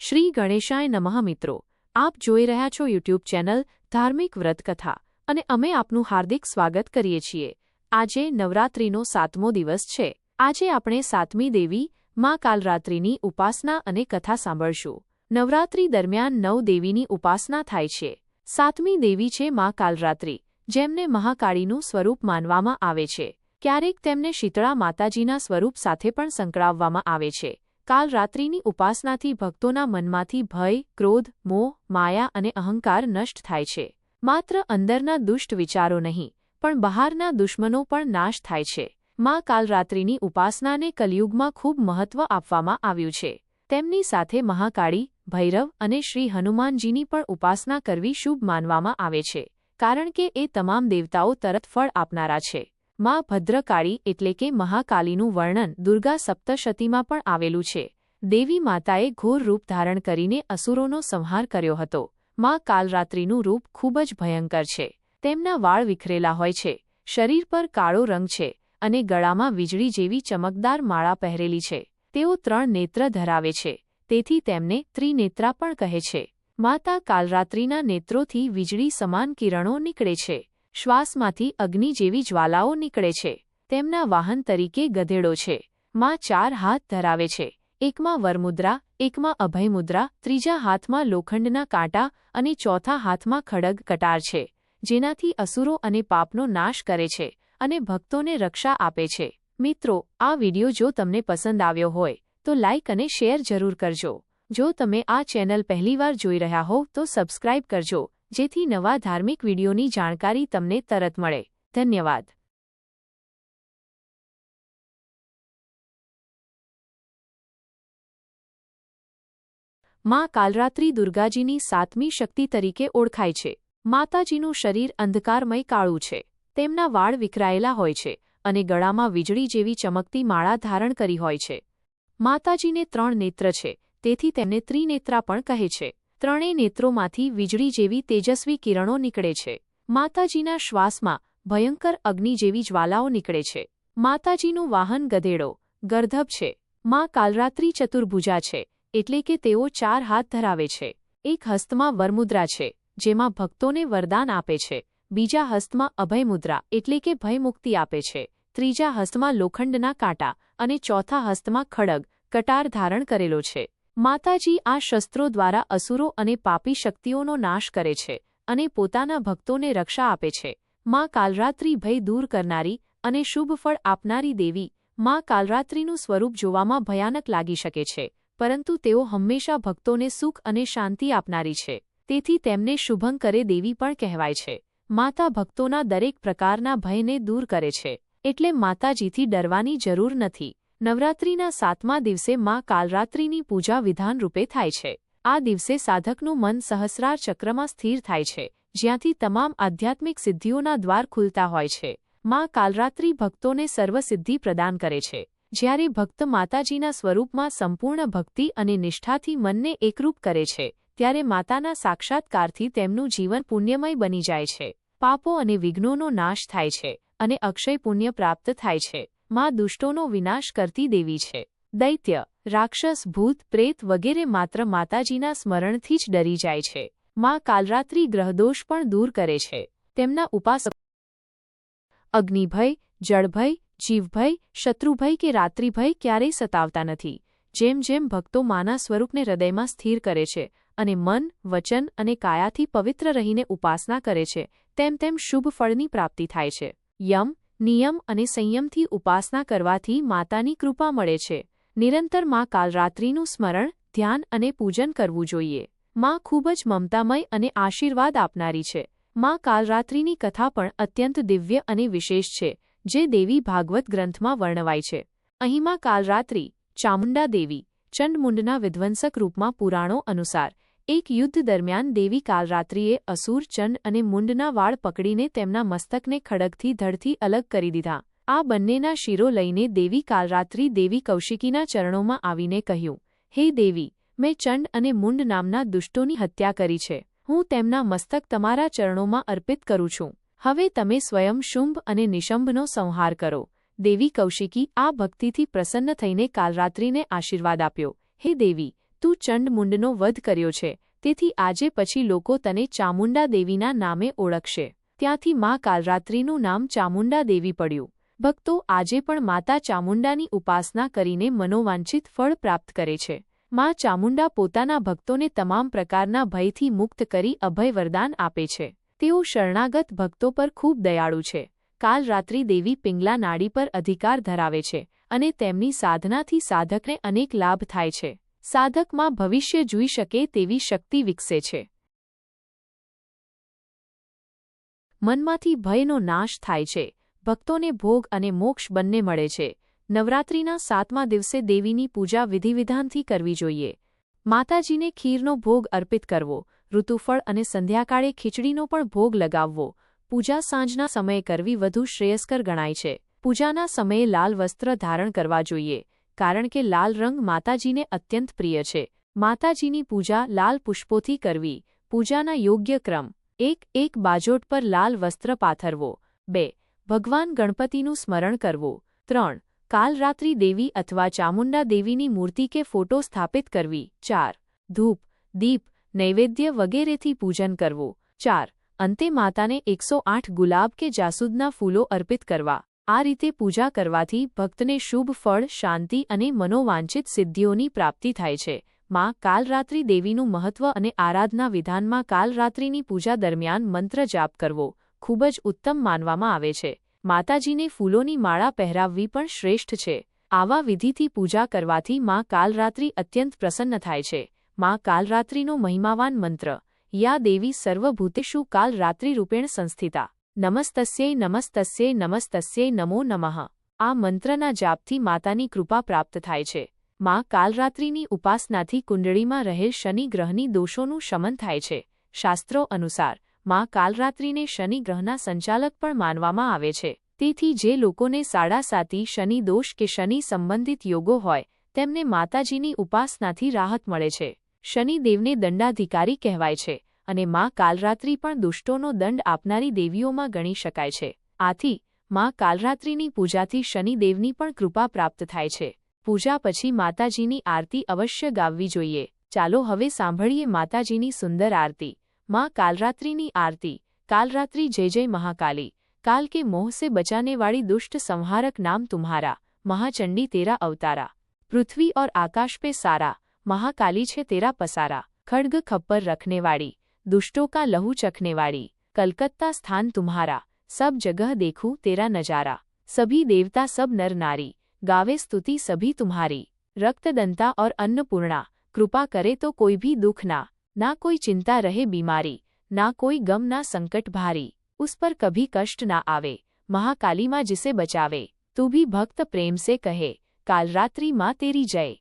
શ્રી ગણેશાય નમઃ મિત્રો. આપ જોઈ રહ્યા છો યુટ્યુબ ચેનલ ધાર્મિક વ્રતકથા અને અમે આપનું હાર્દિક સ્વાગત કરીએ છીએ. આજે નવરાત્રિનો સાતમો દિવસ છે. આજે આપણે સાતમી દેવી, માં કાલરાત્રિની ઉપાસના અને કથા સાંભળશું. નવરાત્રિ દરમિયાન નવ દેવીની ઉપાસના થાય છે. સાતમી દેવી છે મા કાલરાત્રિ, જેમને મહાકાળીનું સ્વરૂપ માનવામાં આવે છે. ક્યારેક તેમને શીતળા માતાજીના સ્વરૂપ સાથે પણ સંકળાવવામાં આવે છે. કાલ રાત્રિની ઉપાસનાથી ભક્તોના મનમાંથી ભય, ક્રોધ, મોહ, માયા અને અહંકાર નષ્ટ થાય છે. માત્ર અંદરના દુષ્ટ વિચારો નહીં, પણ બહારના દુશ્મનો પણ નાશ થાય છે. માં કાલરાત્રિની ઉપાસનાને કલયુગમાં ખૂબ મહત્વ આપવામાં આવ્યું છે. તેમની સાથે મહાકાળી, ભૈરવ અને શ્રી હનુમાનજીની પણ ઉપાસના કરવી શુભ માનવામાં આવે છે, કારણ કે એ તમામ દેવતાઓ તરત ફળ આપનારા છે. માં ભદ્રકાળી એટલે કે મહાકાલીનું વર્ણન દુર્ગા સપ્તશતીમાં પણ આવેલું છે. દેવી માતાએ ઘોર રૂપ ધારણ કરીને અસુરોનો સંહાર કર્યો હતો. માં કાલરાત્રિનું રૂપ ખૂબ જ ભયંકર છે. તેમના વાળ વિખરેલા હોય છે. શરીર પર કાળો રંગ છે અને ગળામાં વીજળી જેવી ચમકદાર માળા પહેરેલી છે. તેઓ ત્રણ નેત્ર ધરાવે છે. તેથી તેમને ત્રિનેત્રા પણ કહે છે. માતા કાલરાત્રિના નેત્રોથી વીજળી સમાન કિરણો નીકળે છે. શ્વાસમાંથી અગ્નિ જેવી જ્વાલાઓ નીકળે છે. તેમના વાહન તરીકે ગધેડો છે. માં ચાર હાથ ધરાવે છે. એકમાં વરમુદ્રા, એકમાં અભયમુદ્રા, ત્રીજા હાથમાં લોખંડના કાંટા અને ચોથા હાથમાં ખડગ કટાર છે, જેનાથી અસુરો અને પાપનો નાશ કરે છે અને ભક્તોને રક્ષા આપે છે. મિત્રો, આ વિડિયો જો તમને પસંદ આવ્યો હોય, તો લાઇક અને શેર જરૂર કરજો. જો તમે આ ચેનલ પહેલીવાર જોઈ રહ્યા હોવ, તો સબસ્ક્રાઇબ કરજો જેથી નવા ધાર્મિક વિડીયોની જાણકારી તમને તરત મળે. ધન્યવાદ. માં કાલરાત્રિ દુર્ગાજીની સાતમી શક્તિ તરીકે ઓળખાય છે. માતાજીનું શરીર અંધકારમય કાળું છે. તેમના વાળ વિખરાયેલા હોય છે અને ગળામાં વીજળી જેવી ચમકતી માળા ધારણ કરી હોય છે. માતાજીને ત્રણ નેત્ર છે, તેથી તેમને ત્રિનેત્રા પણ કહે છે. ત્રણેય નેત્રોમાંથી વીજળી જેવી તેજસ્વી કિરણો નીકળે છે. માતાજીના શ્વાસમાં ભયંકર અગ્નિ જેવી જ્વાલાઓ નીકળે છે. માતાજીનું વાહન ગધેડો ગર્ધબ છે. માં કાલરાત્રિ ચતુર્ભુજા છે, એટલે કે તેઓ ચાર હાથ ધરાવે છે. એક હસ્તમાં વરમુદ્રા છે, જેમાં ભક્તોને વરદાન આપે છે. બીજા હસ્તમાં અભયમુદ્રા, એટલે કે ભયમુક્તિ આપે છે. ત્રીજા હસ્તમાં લોખંડના કાંટા અને ચોથા હસ્તમાં ખડગ, કટાર ધારણ કરેલો છે. માતાજી આ શસ્ત્રો દ્વારા અસુરો અને પાપી શક્તિઓનો નાશ કરે છે અને પોતાના ભક્તોને રક્ષા આપે છે. માં કાલરાત્રિ ભય દૂર કરનારી અને શુભ ફળ આપનારી દેવી માં કાલરાત્રિનું સ્વરૂપ જોવામાં ભયાનક લાગી શકે છે, પરંતુ તેઓ હંમેશા ભક્તોને સુખ અને શાંતિ આપનારી છે. તેથી તેમને શુભંકરે દેવી પણ કહેવાય છે. માતા ભક્તોના દરેક પ્રકારના ભયને દૂર કરે છે, એટલે માતાજીથી ડરવાની જરૂર નથી. નવરાત્રિના સાતમા દિવસે માં કાલરાત્રિની પૂજા વિધાન રૂપે થાય છે. આ દિવસે સાધકનું મન સહસ્રાર ચક્રમાં સ્થિર થાય છે, જ્યાંથી તમામ આધ્યાત્મિક સિદ્ધિઓના દ્વાર ખુલતા હોય છે. માં કાલરાત્રિ ભક્તોને સર્વસિદ્ધિ પ્રદાન કરે છે. જ્યારે ભક્ત માતાજીના સ્વરૂપમાં સંપૂર્ણ ભક્તિ અને નિષ્ઠાથી મનને એકરૂપ કરે છે, ત્યારે માતાના સાક્ષાત્કારથી તેમનું જીવન પુણ્યમય બની જાય છે. પાપો અને વિઘ્નોનો નાશ થાય છે અને અક્ષય પુણ્ય પ્રાપ્ત થાય છે. માં દુષ્ટોનો વિનાશ કરતી દેવી છે. દૈત્ય, રાક્ષસ, ભૂત, પ્રેત વગેરે માત્ર માતાજીના સ્મરણથી જ ડરી જાય છે. માં કાલરાત્રિ ગ્રહદોષ પણ દૂર કરે છે. તેમના ઉપાસક અગ્નિભય, જળભય, જીવભય, શત્રુભય કે રાત્રિભય ક્યારેય સતાવતા નથી. જેમ જેમ ભક્તો માના સ્વરૂપને હૃદયમાં સ્થિર કરે છે અને મન, વચન અને કાયાથી પવિત્ર રહીને ઉપાસના કરે છે, તેમ તેમ શુભ ફળની પ્રાપ્તિ થાય છે. યમ નિયમ અને સંયમથી ઉપાસના કરવાથી માતાની કૃપા મળે છે. નિરંતરમાં કાલરાત્રિનું સ્મરણ, ધ્યાન અને પૂજન કરવું જોઈએ. માં ખૂબ જ મમતામય અને આશીર્વાદ આપનારી છે. માં કાલરાત્રિની કથા પણ અત્યંત દિવ્ય અને વિશેષ છે, જે દેવી ભાગવત ગ્રંથમાં વર્ણવાય છે. અહીંમાં કાલરાત્રિ, ચામુંડા દેવી, ચંડમુંડના વિધ્વંસક રૂપમાં પુરાણો અનુસાર એક યુદ્ધ દરમિયાન દેવી કાલરાત્રિએ અસુર ચંડ અને મુંડના વાળ પકડીને તેમના મસ્તકને ખડગથી ધડથી અલગ કરી દીધા. આ બંનેના શિરો લઈને દેવી કાલરાત્રિ દેવી કૌશિકીના ચરણોમાં આવીને કહ્યું, હે દેવી, મેં ચંડ અને મુંડ નામના દુષ્ટોની હત્યા કરી છે. હું તેમના મસ્તક તમારા ચરણોમાં અર્પિત કરું છું. હવે તમે સ્વયં શુંભ અને નિશંભનો સંહાર કરો. દેવી કૌશિકી આ ભક્તિથી પ્રસન્ન થઈને કાલરાત્રિને આશીર્વાદ આપ્યો. હે દેવી તું ચંડમુંડનો વધ કર્યો છે. તેથી આજે પછી લોકો તને ચામુંડા દેવીના નામે ઓળખશે. ત્યાંથી મા કાલરાત્રિનું નામ ચામુંડા દેવી પડ્યું. ભક્તો આજે પણ માતા ચામુંડાની ઉપાસના કરીને મનોવાંછિત ફળ પ્રાપ્ત કરે છે. મા ચામુંડા પોતાના ભક્તોને તમામ પ્રકારના ભયથી મુક્ત કરી અભય વરદાન આપે છે. તેઓ શરણાગત ભક્તો પર ખૂબ દયાળુ છે. કાલરાત્રિ દેવી પિંગલા નાડી પર અધિકાર ધરાવે છે અને તેમની સાધનાથી સાધકને અનેક લાભ થાય છે. સાધકમાં ભવિષ્ય જોઈ શકે તેવી શક્તિ વિકસે છે. મનમાંથી ભયનો નાશ થાય છે. ભક્તોને ભોગ અને મોક્ષ બંને મળે છે. નવરાત્રિના સાતમા દિવસે દેવીની પૂજા વિધિવિધાનથી કરવી જોઈએ. માતાજીને ખીરનો ભોગ અર્પિત કરવો, ઋતુફળ અને સંધ્યાકાળે ખીચડીનો પણ ભોગ લગાવવો. પૂજા સાંજના સમયે કરવી વધુ શ્રેયસ્કર ગણાય છે. પૂજાના સમયે લાલ વસ્ત્ર ધારણ કરવા જોઈએ. કારણ કે લાલ રંગ માતાજીને અત્યંત પ્રિય છે. માતાજીની પૂજા લાલ પુષ્પોથી કરવી, પૂજાના યોગ્ય ક્રમ. એક એક બાજોટ પર લાલ વસ્ત્ર પાથરવો. બે, ભગવાન ગણપતિનું સ્મરણ કરવું. ત્રણ, કાલરાત્રિ દેવી અથવા ચામુંડા દેવીની મૂર્તિ કે ફોટો સ્થાપિત કરવી. ચાર, ધૂપ, દીપ, નૈવેદ્ય વગેરેથી પૂજન કરવું. ચાર, અંતે માતાને એકસો ગુલાબ કે જાસૂદના ફૂલો અર્પિત કરવા. આ રીતે પૂજા કરવાથી ભક્તને શુભ ફળ, શાંતિ અને મનોવાંછિત સિદ્ધિઓની પ્રાપ્તિ થાય છે. માં કાલરાત્રિ દેવીનું મહત્વ અને આરાધના વિધાનમાં કાલરાત્રિની પૂજા દરમિયાન મંત્ર જાપ કરવો ખૂબ જ ઉત્તમ માનવામાં આવે છે. માતાજીને ફૂલોની માળા પહેરાવવી પણ શ્રેષ્ઠ છે. આવા વિધિથી પૂજા કરવાથી માં કાલરાત્રિ અત્યંત પ્રસન્ન થાય છે. માં કાલરાત્રિનો મહિમાવાન મંત્ર, યા દેવી સર્વભૂતેષુ કાલ રાત્રિરૂપેણ સંસ્થિતા. નમસ્તસ્યૈ નમસ્તસ્યૈ નમસ્તસ્યૈ નમો નમઃ. આ મંત્રના જાપથી માતાની કૃપા પ્રાપ્ત થાય છે. માં કાલરાત્રિની ઉપાસનાથી કુંડળીમાં રહેલ શનિ ગ્રહની દોષોનું શમન થાય છે. શાસ્ત્રો અનુસાર, માં કાલરાત્રિને શનિ ગ્રહના સંચાલક પણ માનવામાં આવે છે. તેથી જે લોકોને સાડા સાતી શનિ દોષ કે શનિ સંબંધિત યોગો હોય, તેમને માતાજીની ઉપાસનાથી રાહત મળે છે. શનિદેવને દંડાધિકારી કહેવાય છે. અને મા કાલરાત્રિ પણ દુષ્ટોનો દંડ આપનારી દેવીઓમાં ગણી શકાય છે. આથી, મા કાલરાત્રિની પૂજાથી શનિદેવની પણ કૃપા પ્રાપ્ત થાય છે. પૂજા પછી માતાજીની આરતી અવશ્ય ગાવવી જોઈએ. ચાલો હવે સાંભળીએ માતાજીની સુંદર આરતી. મા કાલરાત્રિની આરતી. કાલરાત્રી જય જય મહાકાલી. કાલ કે મોહ સે બચાનેવાળી દુષ્ટ સંહારક નામ તુમ્હારા. મહાચંડી તેરા અવતારા. પૃથ્વી ઓર આકાશ પે સારા. મહાકાલી છે તેરા પસારા. ખડગ ખપ્પર રખનેવાળી दुष्टों का लहू चखने वाली। कलकत्ता स्थान तुम्हारा। सब जगह देखूँ तेरा नज़ारा। सभी देवता सब नर नारी। गावे स्तुति सभी तुम्हारी। रक्तदंता और अन्नपूर्णा। कृपा करे तो कोई भी दुख ना। ना कोई चिंता रहे बीमारी। ना कोई गम ना संकट भारी। उस पर कभी कष्ट ना आवे। महाकाली माँ जिसे बचावे। तू भी भक्त प्रेम से कहे, कालरात्रि माँ तेरी जय।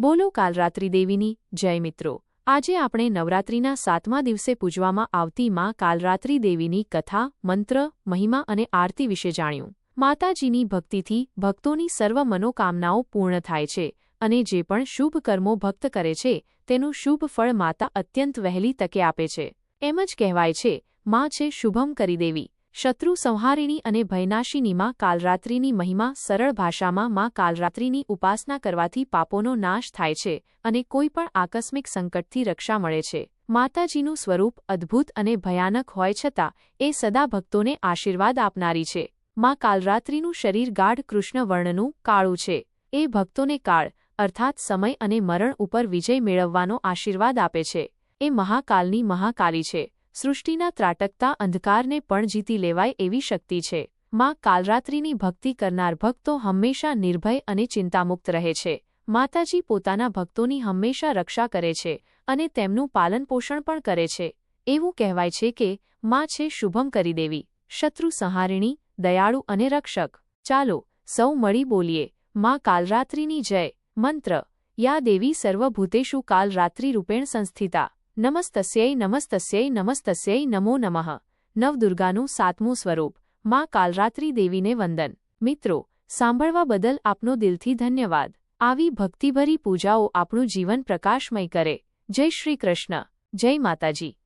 બોલો કાલરાત્રિ દેવીની, જય મિત્રો. આજે આપણે નવરાત્રિના સાતમા દિવસે પૂજવામાં આવતી માં કાલરાત્રિ દેવીની કથા, મંત્ર, મહિમા અને આરતી વિશે જાણ્યું. માતાજીની ભક્તિથી ભક્તોની સર્વ મનોકામનાઓ પૂર્ણ થાય છે અને જે પણ શુભ કર્મો ભક્ત કરે છે, તેનું શુભ ફળ માતા અત્યંત વહેલી તકે આપે છે. એમ જ કહેવાય છે, માં છે શુભમ કરી દેવી. શત્રુ સંહારિણી અને ભયનાશિનીમાં કાલરાત્રિની મહિમા સરળ ભાષામાં માં કાલરાત્રિની ઉપાસના કરવાથી પાપોનો નાશ થાય છે અને કોઈ પણ આકસ્મિક સંકટથી રક્ષા મળે છે. માતાજીનું સ્વરૂપ અદ્ભુત અને ભયાનક હોય છતાં, એ સદા ભક્તોને આશીર્વાદ આપનારી છે. માં કાલરાત્રિનું શરીર ગાઢ કૃષ્ણ કાળું છે. એ ભક્તોને કાળ, અર્થાત સમય અને મરણ ઉપર વિજય મેળવવાનો આશીર્વાદ આપે છે. એ મહાકાલની મહાકાલી છે. સૃષ્ટિના ત્રાટકતા અંધકારને પણ જીતી લેવાય એવી શક્તિ છે. માં કાલરાત્રિની ભક્તિ કરનાર ભક્તો હંમેશા નિર્ભય અને ચિંતામુક્ત રહે છે. માતાજી પોતાના ભક્તોની હંમેશા રક્ષા કરે છે અને તેમનું પાલનપોષણ પણ કરે છે. એવું કહેવાય છે કે માં છે શુભમ કરી દેવી, શત્રુ સંહારિણી, દયાળુ અને રક્ષક. ચાલો, સૌ મળી બોલીએ. માં કાલરાત્રિની જય. મંત્ર, યા દેવી સર્વભૂતેષુ કાલરાત્રિ રૂપેણ સંસ્થિતા. નમસ્તસ્યૈ નમસ્તસ્યૈ નમસ્તસ્યૈ નમો નમઃ. નવદુર્ગાનું સાતમું સ્વરૂપ. માં કાલરાત્રી દેવીને વંદન. મિત્રો, સાંભળવા બદલ આપનો દિલથી ધન્યવાદ. આવી ભક્તિભરી પૂજાઓ આપણું જીવન પ્રકાશમય કરે. જય શ્રી કૃષ્ણ. જય માતાજી.